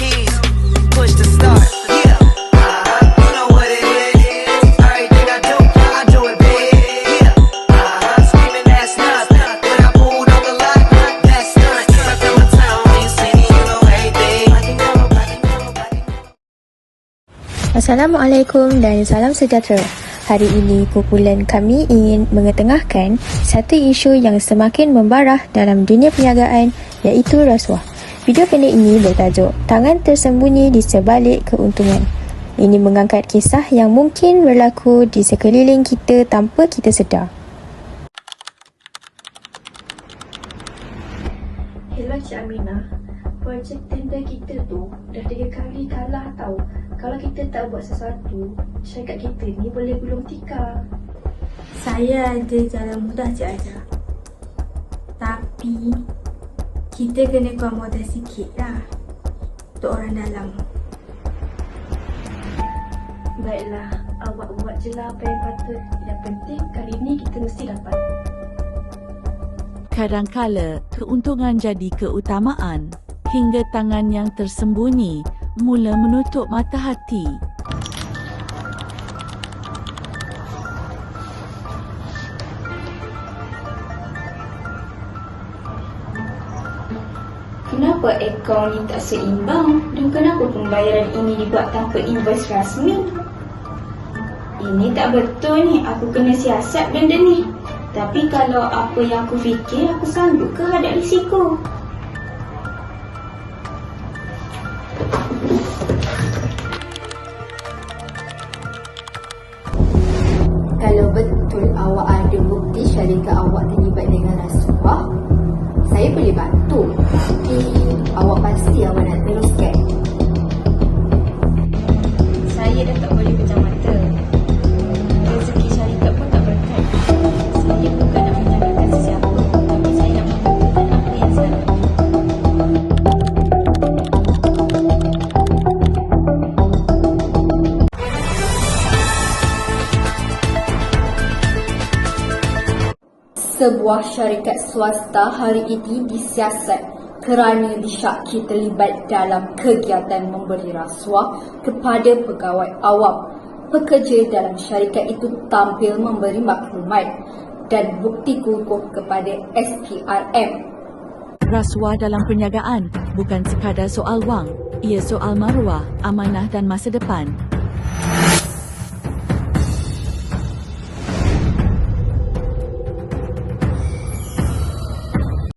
keys, push start. Assalamualaikum dan salam sejahtera. Hari ini kumpulan kami ingin mengetengahkan satu isu yang semakin membarah dalam dunia perniagaan iaitu rasuah. Video pendek ini bertajuk Tangan Tersembunyi di Sebalik Keuntungan. Ini mengangkat kisah yang mungkin berlaku di sekeliling kita tanpa kita sedar. Hello Cik Aminah Projek tender kita tu dah tiga kali kalah tau Kalau kita tak buat sesuatu Syarikat kita ni boleh gulung tikar Saya ada jalan mudah je aja. Tapi kita kena kuat modal sikit lah untuk orang dalam. Baiklah, awak buat je lah apa yang patut Yang penting kali ni kita mesti dapat Kadangkala keuntungan jadi keutamaan hingga tangan yang tersembunyi mula menutup mata hati. Kenapa akaun ni tak seimbang dan kenapa pembayaran ini dibuat tanpa invoice rasmi? Ini tak betul ni, aku kena siasat benda ni. Tapi kalau apa yang aku fikir, aku sanggup ke hadap risiko? Kalau betul awak ada bukti syarikat awak terlibat dengan rasuah, saya boleh bantu. Awak pasti awak nak teruskan. Saya dah tak boleh pejam mata. Rezeki syarikat pun tak berkat. Saya bukan nak menyalahkan sesiapa. Tapi saya nak membuktikan apa yang salah. Sebuah syarikat swasta hari ini disiasat kerana disyaki terlibat dalam kegiatan memberi rasuah kepada pegawai awam. Pekerja dalam syarikat itu tampil memberi maklumat dan bukti kukuh kepada SPRM Rasuah dalam perniagaan bukan sekadar soal wang, ia soal maruah, amanah dan masa depan.